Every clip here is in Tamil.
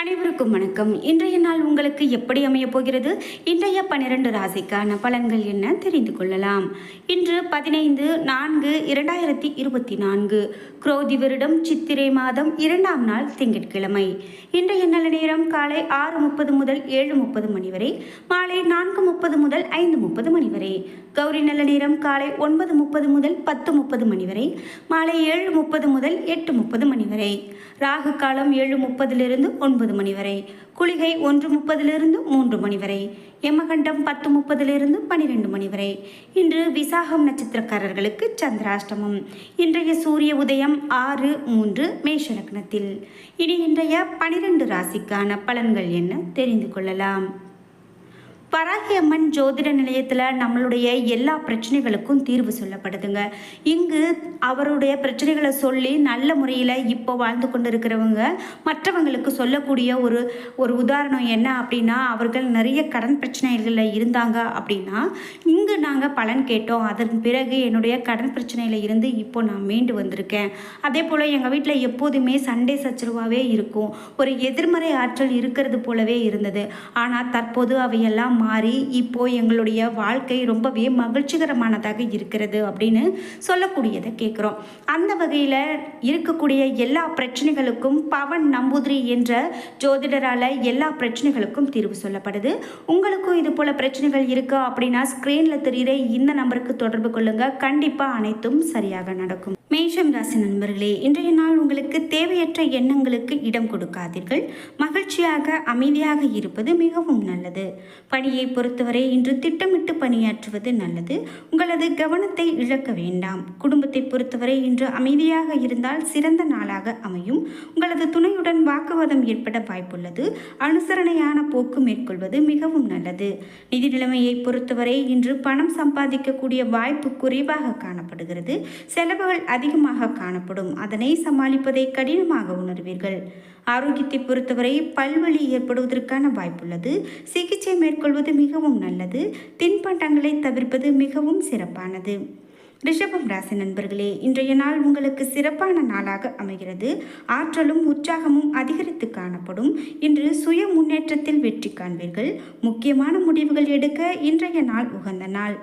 அனைவருக்கும் வணக்கம். இன்றைய நாள் உங்களுக்கு எப்படி அமைய போகிறது? இன்றைய பன்னிரண்டு ராசிக்கான பலன்கள் என்ன தெரிந்து கொள்ளலாம். இன்று பதினைந்து நான்கு இரண்டாயிரத்தி இருபத்தி நான்கு. குரோதி வருடம் சித்திரை மாதம் இரண்டாம் நாள் திங்கட்கிழமை. இன்றைய நல்ல நேரம் காலை ஆறு முப்பது முதல் ஏழு முப்பது மணி வரை மாலை நான்கு முப்பது முதல் ஐந்து முப்பது மணி வரை. கௌரி நல்ல நேரம் காலை ஒன்பது முப்பது முதல் பத்து முப்பது மணி வரை மாலை ஏழு முப்பது முதல் எட்டு முப்பது மணி வரை ராகு காலம் ஏழு முப்பதிலிருந்து ஒன்பது மணி வரை குளிகை ஒன்று முப்பதிலிருந்து மூன்று மணி வரை யமகண்டம் பத்து முப்பதிலிருந்து பனிரெண்டு மணி வரை. இன்று விசாகம் நட்சத்திரக்காரர்களுக்கு சந்திராஷ்டமம். இன்றைய சூரிய உதயம் ஆறு மூன்று மேஷ லக்னத்தில். இனி இன்றைய பனிரெண்டு ராசிக்கான பலன்கள் என்ன தெரிந்து கொள்ளலாம். வராகியம்மன் ஜோதிட நிலையத்தில் நம்மளுடைய எல்லா பிரச்சனைகளுக்கும் தீர்வு சொல்லப்படுதுங்க. இங்கு அவருடைய பிரச்சனைகளை சொல்லி நல்ல முறையில் இப்போ வாழ்ந்து கொண்டு இருக்கிறவங்க மற்றவங்களுக்கு சொல்லக்கூடிய ஒரு ஒரு உதாரணம் என்ன அப்படின்னா அவர்கள் நிறைய கடன் பிரச்சனைகளில் இருந்தாங்க அப்படின்னா இங்கு நாங்கள் பலன் கேட்டோம். அதன் பிறகு என்னுடைய கடன் பிரச்சனையில் இருந்து இப்போ நான் மீண்டு வந்திருக்கேன். அதே போல் எங்கள் வீட்டில் எப்போதுமே சண்டே சச்சரவாகவே இருக்கும். ஒரு எதிர்மறை ஆற்றல் இருக்கிறது போலவே இருந்தது. ஆனால் தற்போது அவையெல்லாம் மாறி இப்போ எங்களுடைய வாழ்க்கை ரொம்பவே மகிழ்ச்சிகரமானதாக இருக்கிறது அப்படின்னு சொல்லக்கூடியதை கேட்குறோம் அந்த வகையில் இருக்கக்கூடிய எல்லா பிரச்சனைகளுக்கும் பவன் நம்பூதிரி என்ற ஜோதிடரால் எல்லா பிரச்சனைகளுக்கும் தீர்வு சொல்லப்படுது. உங்களுக்கும் இது போல பிரச்சனைகள் இருக்குது அப்படின்னா ஸ்க்ரீனில் தெரிகிற இந்த நம்பருக்கு தொடர்பு கொள்ளுங்கள் கண்டிப்பாக அனைத்தும் சரியாக நடக்கும். மேஷம் ராசி நண்பர்களே இன்றைய நாள் உங்களுக்கு தேவையற்ற எண்ணங்களுக்கு இடம் கொடுக்காதீர்கள். மகிழ்ச்சியாக அமைதியாக இருப்பது மிகவும் நல்லது. பணியை பொறுத்தவரை இன்று திட்டமிட்டு பணியாற்றுவது நல்லது. உங்களது கவனத்தை இழக்க வேண்டாம். குடும்பத்தை பொறுத்தவரை இன்று அமைதியாக இருந்தால் சிறந்த நாளாக அமையும். உங்களது துணையுடன் வாக்குவாதம் ஏற்பட வாய்ப்புள்ளது. அனுசரணையான போக்கு மேற்கொள்வது மிகவும் நல்லது. நிதி நிலைமையை பொறுத்தவரை இன்று பணம் சம்பாதிக்கக்கூடிய வாய்ப்பு குறைவாக காணப்படுகிறது. செலவுகள் அதிகமாக காணப்படும். அதனை சமாளிப்பதை கடினமாக உணர்வீர்கள். ஆரோக்கியத்தை பொறுத்தவரை பல்வழி ஏற்படுவதற்கான வாய்ப்புள்ளது. சிகிச்சை மேற்கொள்வது மிகவும் நல்லது. தின்பண்டங்களை தவிர்ப்பது மிகவும் சிறப்பானது. ரிஷபம் ராசி நண்பர்களே இன்றைய நாள் உங்களுக்கு சிறப்பான நாளாக அமைகிறது. ஆற்றலும் உற்சாகமும் அதிகரித்து காணப்படும். இன்று சுய முன்னேற்றத்தில் வெற்றி காண்பீர்கள். முக்கியமான முடிவுகள் எடுக்க இன்றைய நாள் உகந்த நாள்.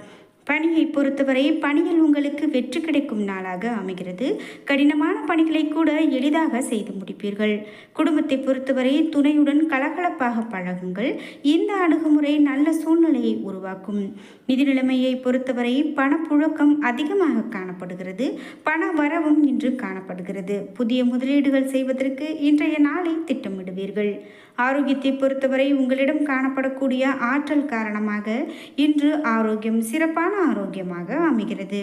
பணியை பொறுத்தவரை பணியில் உங்களுக்கு வெற்றி கிடைக்கும் நாளாக அமைகிறது. கடினமான பணிகளை கூட எளிதாக செய்து முடிப்பீர்கள். குடும்பத்தை பொறுத்தவரை துணையுடன் கலகலப்பாக பழகுங்கள். இந்த அணுகுமுறை நல்ல சூழ்நிலையை உருவாக்கும். நிதி நிலைமையை பொறுத்தவரை பணப்புழக்கம் அதிகமாக காணப்படுகிறது. பண வரவும் இன்று காணப்படுகிறது. புதிய முதலீடுகள் செய்வதற்கு இன்றைய நாளை திட்டமிடுவீர்கள். ஆரோக்கியத்தை பொறுத்தவரை உங்களிடம் காணப்படக்கூடிய ஆற்றல் காரணமாக இன்று ஆரோக்கியம் சிறப்பான ஆரோக்கியமாக அமைகிறது.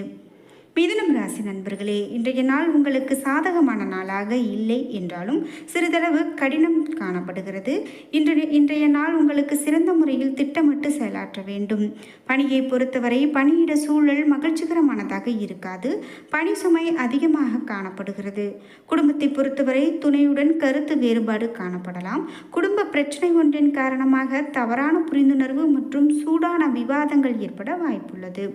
மிதுனம் ராசி நண்பர்களே இன்றைய நாள் உங்களுக்கு சாதகமான நாளாக இல்லை என்றாலும் சிறிதளவு கடினம் காணப்படுகிறது. இன்று இன்றைய நாள் உங்களுக்கு சிறந்த முறையில் திட்டமிட்டு செயலாற்ற வேண்டும். பணியை பொறுத்தவரை பணியிட சூழல் மகிழ்ச்சிகரமானதாக இருக்காது. பணி சுமை அதிகமாக காணப்படுகிறது. குடும்பத்தை பொறுத்தவரை துணையுடன் கருத்து வேறுபாடு காணப்படலாம். குடும்ப பிரச்சனை ஒன்றின் காரணமாக தவறான புரிந்துணர்வு மற்றும் சூடான விவாதங்கள் ஏற்பட வாய்ப்புள்ளது.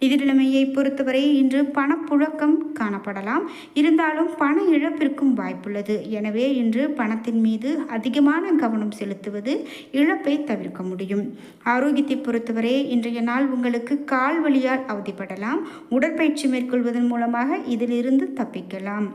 நிதி நிலைமையை பொறுத்தவரை இன்று பணப்புழக்கம் காணப்படலாம். இருந்தாலும் பண இழப்பிற்கும் வாய்ப்புள்ளது. எனவே இன்று பணத்தின் மீது அதிகமான கவனம் செலுத்துவது இழப்பை தவிர்க்க முடியும். ஆரோக்கியத்தை பொறுத்தவரை இன்றைய நாள் உங்களுக்கு கால் வலியால் அவதிப்படலாம். உடற்பயிற்சி மேற்கொள்வதன் மூலமாக இதிலிருந்து தப்பிக்கலாம்.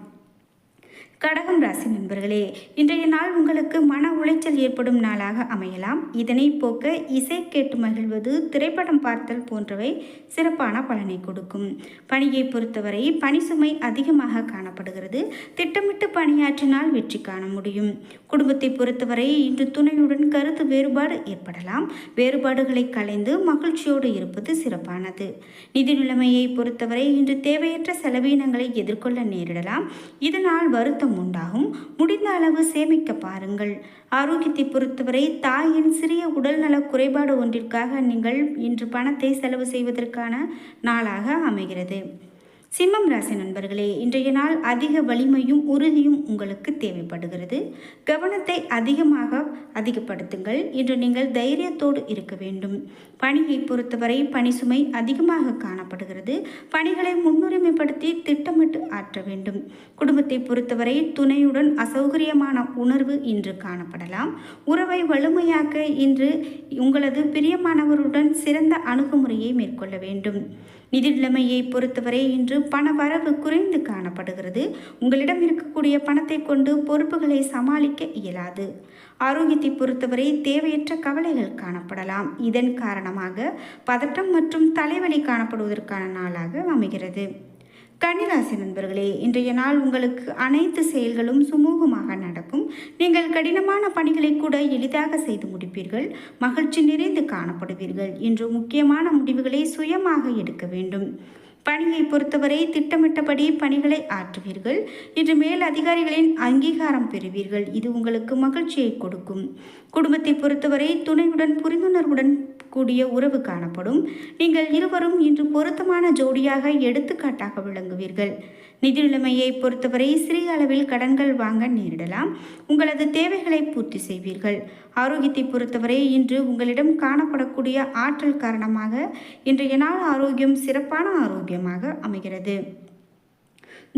கடகம் ராசி நண்பர்களே இன்றைய நாள் உங்களுக்கு மன உளைச்சல் ஏற்படும் நாளாக அமையலாம். இதனை போக்க இசை கேட்டு மகிழ்வது திரைப்படம் பார்த்தல் போன்றவை சிறப்பான பலனை கொடுக்கும். பணியை பொறுத்தவரை பணி சுமை அதிகமாக காணப்படுகிறது. திட்டமிட்டு பணியாற்றினால் வெற்றி காண முடியும். குடும்பத்தை பொறுத்தவரை இன்று துணையுடன் கருத்து வேறுபாடு ஏற்படலாம். வேறுபாடுகளை களைந்து மகிழ்ச்சியோடு இருப்பது சிறப்பானது. நிதி நிலைமையை பொறுத்தவரை இன்று தேவையற்ற செலவீனங்களை எதிர்கொள்ள நேரிடலாம். இதனால் வருத்தம் வருத்தம் உண்டாகும். முடிந்த அளவு சேமிக்க பாருங்கள். ஆரோக்கியத்தை பொறுத்தவரை தாயின் சிறிய உடல்நல குறைபாடு ஒன்றிற்காக நீங்கள் இன்று பணத்தை செலவு செய்வதற்கான நாளாக அமைகிறது. சிம்மம் ராசி நண்பர்களே இன்றைய நாள் அதிக வலிமையும் உறுதியும் உங்களுக்கு தேவைப்படுகிறது. கவனத்தை அதிகமாக அதிகப்படுத்துங்கள். இன்று நீங்கள் தைரியத்தோடு இருக்க வேண்டும். பணியை பொறுத்தவரை பணி சுமை அதிகமாக காணப்படுகிறது. பணிகளை முன்னுரிமைப்படுத்தி திட்டமிட்டு ஆற்ற வேண்டும். குடும்பத்தை பொறுத்தவரை துணையுடன் அசௌகரியமான உணர்வு இன்று காணப்படலாம். உறவை வலிமையாக்க இன்று உங்களது பிரியமானவருடன் சிறந்த அணுகுமுறையை மேற்கொள்ள வேண்டும். நிதி நிலைமையை பொறுத்தவரை இன்று பண வரவு குறைந்து காணப்படுகிறது. உங்களிடம் இருக்கக்கூடிய பணத்தை கொண்டு பொறுப்புகளை சமாளிக்க இயலாது. ஆரோக்கியத்தை பொறுத்தவரை தேவையற்ற கவலைகள் காணப்படலாம். இதன் காரணமாக பதட்டம் மற்றும் தலைவலி காணப்படுவதற்கான நாளாக அமைகிறது. கன்னிராசி நண்பர்களே இன்றைய நாள் உங்களுக்கு அனைத்து செயல்களும் சுமூகமாக நடக்கும். நீங்கள் கடினமான பணிகளை கூட எளிதாக செய்து முடிப்பீர்கள். மகிழ்ச்சி நிறைந்து காணப்படுவீர்கள். இன்று முக்கியமான முடிவுகளை சுயமாக எடுக்க வேண்டும். பணியை பொறுத்தவரை திட்டமிட்டபடி பணிகளை ஆற்றுவீர்கள். இன்று மேல் அதிகாரிகளின் அங்கீகாரம் பெறுவீர்கள். இது உங்களுக்கு மகிழ்ச்சியை கொடுக்கும். குடும்பத்தை பொறுத்தவரை துணையுடன் புரிந்துணர்வுடன் கூடிய உறவு காணப்படும். நீங்கள் இருவரும் இன்று பொருத்தமான ஜோடியாக எடுத்துக்காட்டாக விளங்குவீர்கள். நிதி நிலைமையை பொறுத்தவரை சிறிய அளவில் கடன்கள் வாங்க நேரிடலாம். உங்களது தேவைகளை பூர்த்தி செய்வீர்கள். ஆரோக்கியத்தை பொறுத்தவரை இன்று உங்களிடம் காணப்படக்கூடிய ஆற்றல் காரணமாக இன்றைய நாள் ஆரோக்கியம் சிறப்பான ஆரோக்கியமாக அமைகிறது.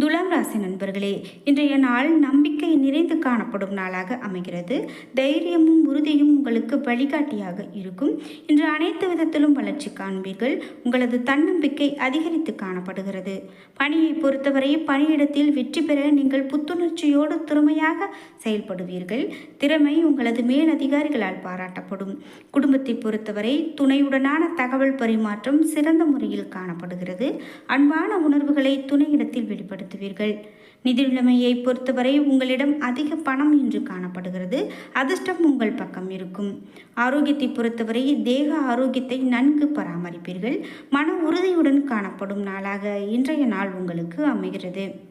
துலாம் ராசி நண்பர்களே இன்றைய நாள் நம்பிக்கை நிறைந்து காணப்படும் நாளாக அமைகிறது. தைரியமும் உறுதியும் உங்களுக்கு வழிகாட்டியாக இருக்கும். இன்று அனைத்து விதத்திலும் வளர்ச்சி காண்பீர்கள். உங்களது தன்னம்பிக்கை அதிகரித்து காணப்படுகிறது. பணியை பொறுத்தவரை பணியிடத்தில் வெற்றி பெற நீங்கள் புத்துணர்ச்சியோடு திறமையாக செயல்படுவீர்கள். திறமை உங்களது மேல் அதிகாரிகளால் பாராட்டப்படும். குடும்பத்தை பொறுத்தவரை துணையுடனான தகவல் பரிமாற்றம் சிறந்த முறையில் காணப்படுகிறது. அன்பான உணர்வுகளை துணையிடத்தில் வெளிப்படும் பயன்படுத்துவீர்கள் நிதிநிலைமையை பொறுத்தவரை உங்களிடம் அதிக பணம் இன்று காணப்படுகிறது. அதிர்ஷ்டம் உங்கள் பக்கம் இருக்கும். ஆரோக்கியத்தை பொறுத்தவரை தேக ஆரோக்கியத்தை நன்கு பராமரிப்பீர்கள். மன உறுதியுடன் காணப்படும் நாளாக இன்றைய நாள் உங்களுக்கு அமைகிறது.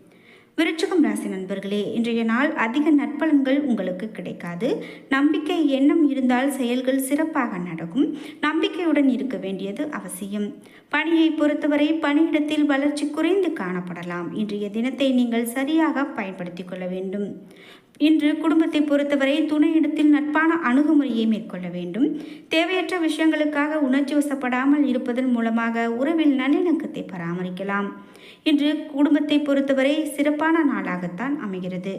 விருச்சகம் ராசி நண்பர்களே இன்றைய நாள் அதிக நற்பலன்கள் உங்களுக்கு கிடைக்காது. நம்பிக்கை எண்ணம் இருந்தால் செயல்கள் சிறப்பாக நடக்கும். நம்பிக்கையுடன் இருக்க வேண்டியது அவசியம். பணியை பொறுத்தவரை பணியிடத்தில் வளர்ச்சி குறைந்து காணப்படலாம். இன்றைய தினத்தை நீங்கள் சரியாக பயன்படுத்திக் கொள்ள வேண்டும். இன்று குடும்பத்தை பொறுத்தவரை துணையிடத்தில் நட்பான அணுகுமுறையை மேற்கொள்ள வேண்டும். தேவையற்ற விஷயங்களுக்காக உணர்ச்சி வசப்படாமல் இருப்பதன் மூலமாக உறவில் நல்லிணக்கத்தை பராமரிக்கலாம். இன்று குடும்பத்தை பொறுத்தவரை சிறப்பான நாளாகத்தான் அமைகிறது.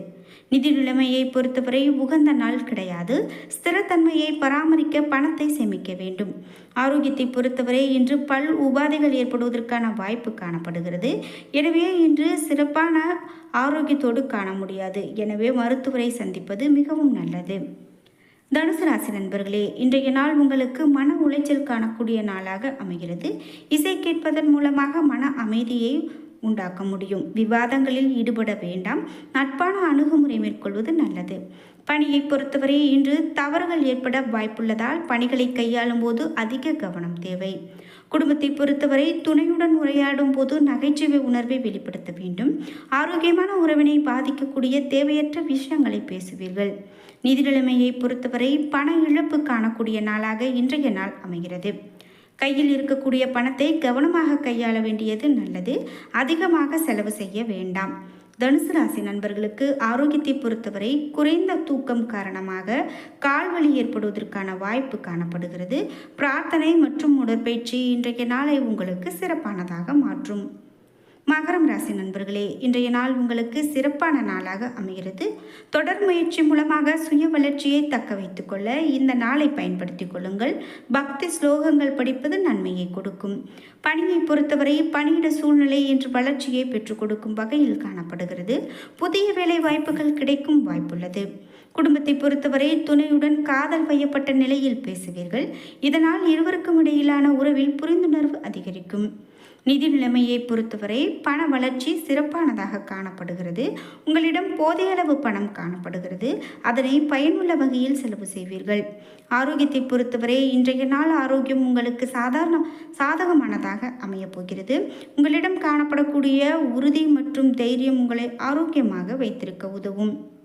நிதி நிலைமையை பொறுத்தவரை உகந்த நாள் கிடையாது. ஸ்திரத்தன்மையை பராமரிக்க பணத்தை சேமிக்க வேண்டும். ஆரோக்கியத்தை பொறுத்தவரை இன்று பல் உபாதைகள் ஏற்படுவதற்கான வாய்ப்பு காணப்படுகிறது. எனவே இன்று சிறப்பான ஆரோக்கியத்தோடு காண முடியாது. எனவே மருத்துவரை சந்திப்பது மிகவும் நல்லது. தனுசு ராசி நண்பர்களே இன்றைய நாள் உங்களுக்கு மன உளைச்சல் காணக்கூடிய நாளாக அமைகிறது. இசை கேட்பதன் மூலமாக மன அமைதியை உண்டாக்க முடியும். விவாதங்களில் ஈடுபட வேண்டாம். நட்பான அணுகுமுறை மேற்கொள்வது நல்லது. பணியை பொறுத்தவரை இன்று தவறுகள் ஏற்பட வாய்ப்புள்ளதால் பணிகளை கையாளும் போது அதிக கவனம் தேவை. குடும்பத்தை பொறுத்தவரை துணையுடன் உரையாடும் போது நகைச்சுவை உணர்வை வெளிப்படுத்த வேண்டும். ஆரோக்கியமான உறவினை பாதிக்கக்கூடிய தேவையற்ற விஷயங்களை பேசுவீர்கள். நிதி நிலைமையை பொறுத்தவரை பண இழப்பு காணக்கூடிய நாளாக இன்றைய நாள் அமைகிறது. கையில் இருக்கக்கூடிய பணத்தை கவனமாக கையாள வேண்டியது நல்லது. அதிகமாக செலவு செய்ய வேண்டாம். தனுசு ராசி நண்பர்களுக்கு ஆரோக்கியத்தை பொறுத்தவரை குறைந்த தூக்கம் காரணமாக கால்வழி ஏற்படுவதற்கான வாய்ப்பு காணப்படுகிறது. பிரார்த்தனை மற்றும் உடற்பயிற்சி இன்றைய நாளை உங்களுக்கு சிறப்பானதாக மாற்றும். மகரம் ராசி நண்பர்களே இன்றைய நாள் உங்களுக்கு சிறப்பான நாளாக அமைகிறது. தொடர் முயற்சி மூலமாக சுய வளர்ச்சியை தக்க வைத்துக்கொள்ள இந்த நாளை பயன்படுத்திக் கொள்ளுங்கள். பக்தி ஸ்லோகங்கள் படிப்பது நன்மையை கொடுக்கும். பணியை பொறுத்தவரை பணியிட சூழ்நிலை என்று வளர்ச்சியை பெற்றுக் கொடுக்கும் வகையில் காணப்படுகிறது. புதிய வேலை வாய்ப்புகள் கிடைக்கும் வாய்ப்புள்ளது. குடும்பத்தை பொறுத்தவரை துணையுடன் காதல் வையப்பட்ட நிலையில் பேசுவீர்கள். இதனால் இருவருக்கும் இடையிலான உறவில் புரிந்துணர்வு அதிகரிக்கும். நிதி நிலைமையை பொறுத்தவரை பண வளர்ச்சி சிறப்பானதாக காணப்படுகிறது. உங்களிடம் போதிய அளவு பணம் காணப்படுகிறது. அதனை பயனுள்ள வகையில் செலவு செய்வீர்கள். ஆரோக்கியத்தை பொறுத்தவரை இன்றைய நாள் ஆரோக்கியம் உங்களுக்கு சாதாரண சாதகமானதாக அமையப் போகிறது. உங்களிடம் காணப்படக்கூடிய உறுதி மற்றும் தைரியம் உங்களை ஆரோக்கியமாக வைத்திருக்க உதவும்.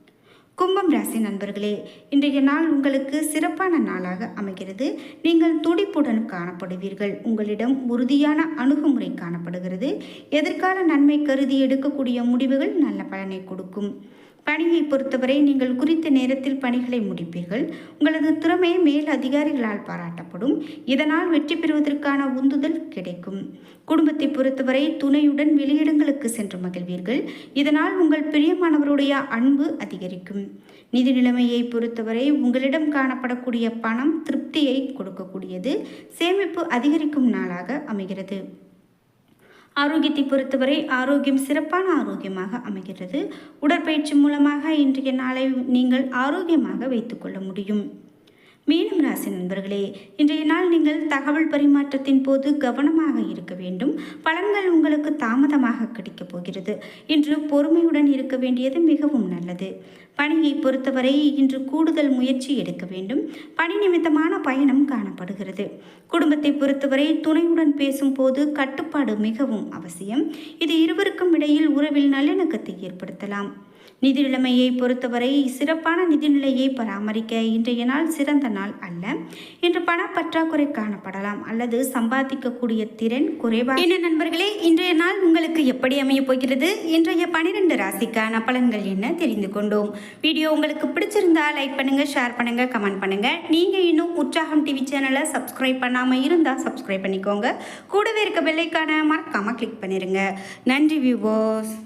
கும்பம் ராசி நண்பர்களே இன்றைய நாள் உங்களுக்கு சிறப்பான நாளாக அமைகிறது. நீங்கள் துடிப்புடன் காணப்படுவீர்கள். உங்களிடம் உறுதியான அணுகுமுறை காணப்படுகிறது. எதிர்கால நன்மை கருதி எடுக்கக்கூடிய முடிவுகள் நல்ல பலனை கொடுக்கும். பணியை பொறுத்தவரை நீங்கள் குறித்த நேரத்தில் பணிகளை முடிப்பீர்கள். உங்களது திறமை மேல் அதிகாரிகளால் பாராட்டப்படும். இதனால் வெற்றி பெறுவதற்கான உந்துதல் கிடைக்கும். குடும்பத்தை பொறுத்தவரை துணையுடன் வெளியிடங்களுக்கு சென்று மகிழ்வீர்கள். இதனால் உங்கள் பிரியமானவருடைய அன்பு அதிகரிக்கும். நிதி நிலைமையை பொறுத்தவரை உங்களிடம் காணப்படக்கூடிய பணம் திருப்தியை கொடுக்கக்கூடியது. சேமிப்பு அதிகரிக்கும் நாளாக அமைகிறது. ஆரோக்கியத்தை பொறுத்தவரை ஆரோக்கியம் சிறப்பான ஆரோக்கியமாக அமைகிறது உடற்பயிற்சி மூலமாக இன்றைய நாளை நீங்கள் ஆரோக்கியமாக வைத்துக்கொள்ள முடியும். மீனம் ராசி நண்பர்களே இன்றைய நாள் நீங்கள் தகவல் பரிமாற்றத்தின் போது கவனமாக இருக்க வேண்டும். பலன்கள் உங்களுக்கு தாமதமாக கிடைக்கப் போகிறது. இன்று பொறுமையுடன் இருக்க வேண்டியது மிகவும் நல்லது. பணியை பொறுத்தவரை இன்று கூடுதல் முயற்சி எடுக்க வேண்டும். பணி நிமித்தமான பயணம் காணப்படுகிறது. குடும்பத்தை பொறுத்தவரை துணையுடன் பேசும்போது கட்டுப்பாடு மிகவும் அவசியம். இது இருவருக்கும் இடையில் உறவில் நல்லிணக்கத்தை ஏற்படுத்தலாம். நிதி நிலைமையை பொறுத்தவரை சிறப்பான நிதிநிலையை பராமரிக்க இன்றைய நாள் சிறந்த நாள் அல்ல இன்று பண பற்றாக்குறை காணப்படலாம் அல்லது சம்பாதிக்கக்கூடிய திறன் குறைவாக என்ன நண்பர்களே இன்றைய நாள் உங்களுக்கு எப்படி அமைய போகிறது? இன்றைய பனிரெண்டு ராசிக்கான பலன்கள் என்ன தெரிந்து கொண்டோம். வீடியோ உங்களுக்கு பிடிச்சிருந்தா லைக் பண்ணுங்க ஷேர் பண்ணுங்க கமெண்ட் பண்ணுங்க. நீங்க இன்னும் உற்சாகம் டிவி சேனலை சப்ஸ்கிரைப் பண்ணாம இருந்தா சப்ஸ்கிரைப் பண்ணிக்கோங்க. கூடவே இருக்க பெல்லைக்கான மறக்காம கிளிக் பண்ணிருங்க. நன்றி வியூவர்ஸ்